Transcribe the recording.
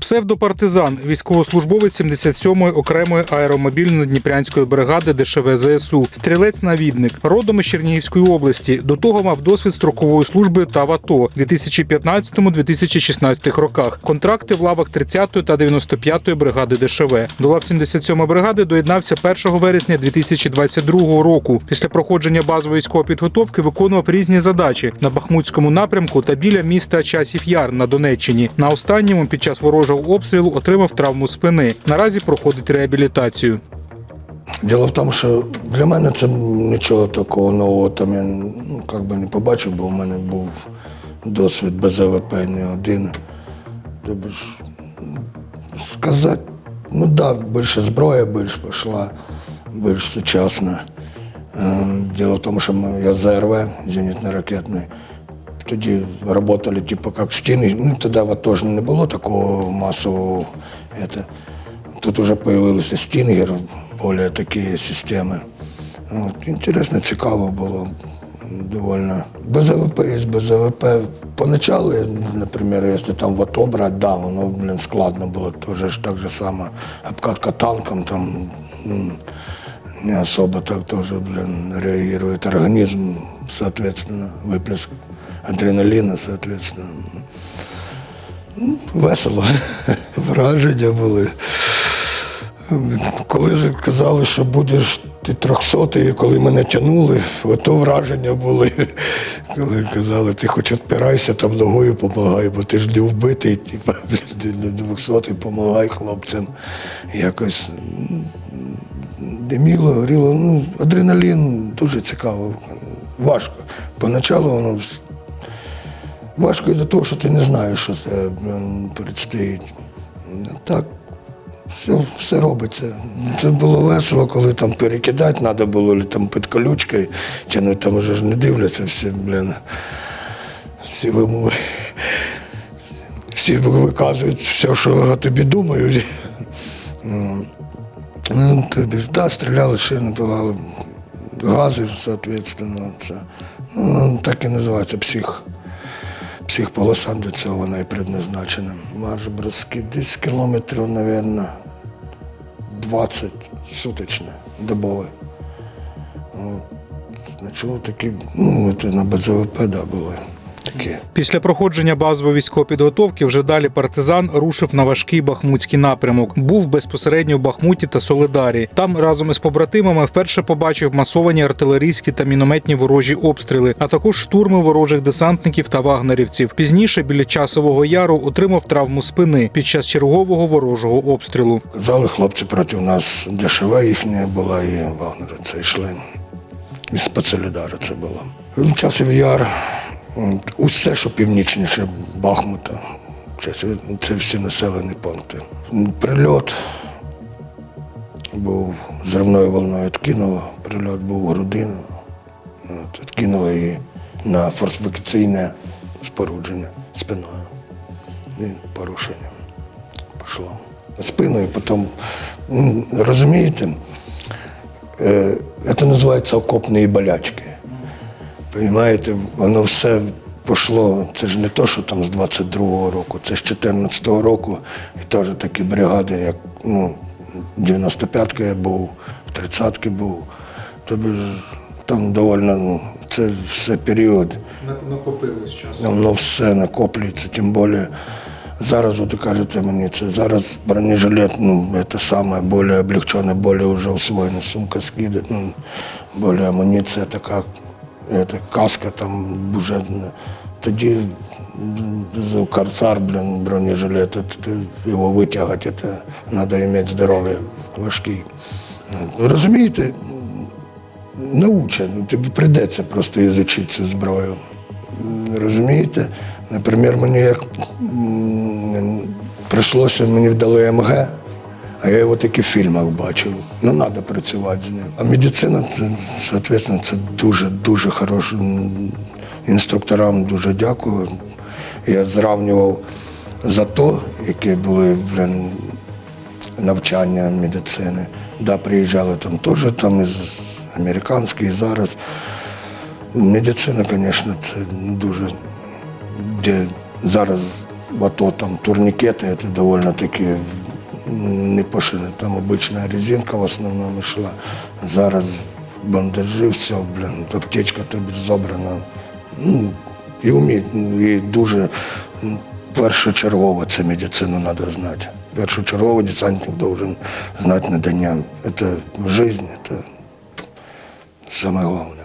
Псевдопартизан, військовослужбовець 77-ї окремої аеромобільно-дніпрянської бригади ДШВ ЗСУ, стрілець-навідник, родом із Чернігівської області. До того мав досвід строкової служби та в АТО 2015-2016 роках. Контракти в лавах 30-ї та 95-ї бригади ДШВ. До лав 77-ї бригади доєднався 1 вересня 2022 року. Після проходження базової військової підготовки виконував різні задачі на Бахмутському напрямку та біля міста Часів Яр на Донеччині. На останньому під час ворожого обстрілу отримав травму спини. Наразі проходить реабілітацію. Діло в тому, що для мене це нічого такого нового там я ну, як би не побачив, бо в мене був досвід без АВП не один. Тобто сказати, ну так, да, більше зброя більш пішла, більш сучасна. Е, Діло в тому, що я ЗРВ, зенітно-ракетний. Тоді працювали, типу, як стіни. Ну, тоді в АТО ж не було такого масового. Это. Тут уже появилися стінгер, більш такі системи. От, інтересно, цікаво було. Довольно. Без АВП без АВП. Поначалу, наприклад, якщо там в АТО брати, да, воно, блін, складно було. Тоже ж так же само. Обкатка танком там не особо так тоже, блин, реагирует организм, соответственно, выплеск адреналина, соответственно. Ну, Весело. Враження були. Коли казали, що будеш ти трьохсотий, коли мене тягнули, ото враження були. Коли казали, ти хоч відпирайся, там ногою допомагай, бо ти ж не вбитий, типа, двохсотий, допомагай хлопцям. Якось диміло, горіло. Ну, адреналін дуже цікаво. Важко. Поначалу воно важко із-за того, що ти не знаєш, що це предстоїть. Так, все, все робиться. Це було весело, коли там перекидати треба було, там під колючкою тягнути, там вже ж не дивляться всі, блін. Всі вимови. Всі виказують все, що тобі думають. Ну, тобі да, стріляли, шини пилали, гази, соответственно. Це. Ну, так і називається псих. Психполоса до цього вона і предназначена. Марш броски десь кілометрів, мабуть, 20 суточне, добове. От. Значить, такі, ну, це на БЗВП, да, були такі. Після проходження базової військової підготовки вже далі партизан рушив на важкий бахмутський напрямок. Був безпосередньо в Бахмуті та Солидарі. Там разом із побратимами вперше побачив масовані артилерійські та мінометні ворожі обстріли, а також штурми ворожих десантників та вагнерівців. Пізніше біля часового яру отримав травму спини під час чергового ворожого обстрілу. Казали, хлопці проти нас дешева їхня була і Вагнери це йшли. І спецсолідара це було. В часів яр, усе, що північніше Бахмута, це, це всі населені пункти. Прильот був зривною волною відкинуло, прильот був у грудину, відкинуло її на фортифікаційне спорудження спиною. І порушення пішло. Спиною, потім, розумієте, е, це називається окопні болячки. Понимаєте, воно все пішло. Це ж не то, що там з 22-го року, це з 14-го року. І теж такі бригади, як ну, 95-ки я був, в 30-ки був. Тобі ж там доволі, ну, це все період. Накопилось час. Воно все накоплюється, тим більше зараз, от кажете мені, це зараз бронежилет, ну, це саме більш облегчене, більш вже освоєна сумка скиди, ну, більш амуніція така, это, каска там вже, тоді карцар, блин, бронежилет, його витягати, це треба мати здоров'я важкий. Розумієте, научать, тобі прийдеться просто ізучити цю зброю. Розумієте? Наприклад, мені як прийшлося, мені вдали МГ, а я його тільки в фільмах бачив. Ну, треба працювати з ним. А медицина, це, це дуже-дуже хороше. Інструкторам дуже дякую. Я зрівнював ЗАТО, які були блін, навчання медицини. Да, приїжджали там теж там із американської зараз. Медицина, звісно, це дуже де зараз в АТО там турникети, це доволі таки не поширено. Там обична резинка в основному йшла. Зараз бандажі, все, блін, аптечка тобі зобрана. Ну, і вміють, і дуже м, першочергово це медицину треба знати. Першочергово десантник должен знати надання. Це жизнь, це саме головне.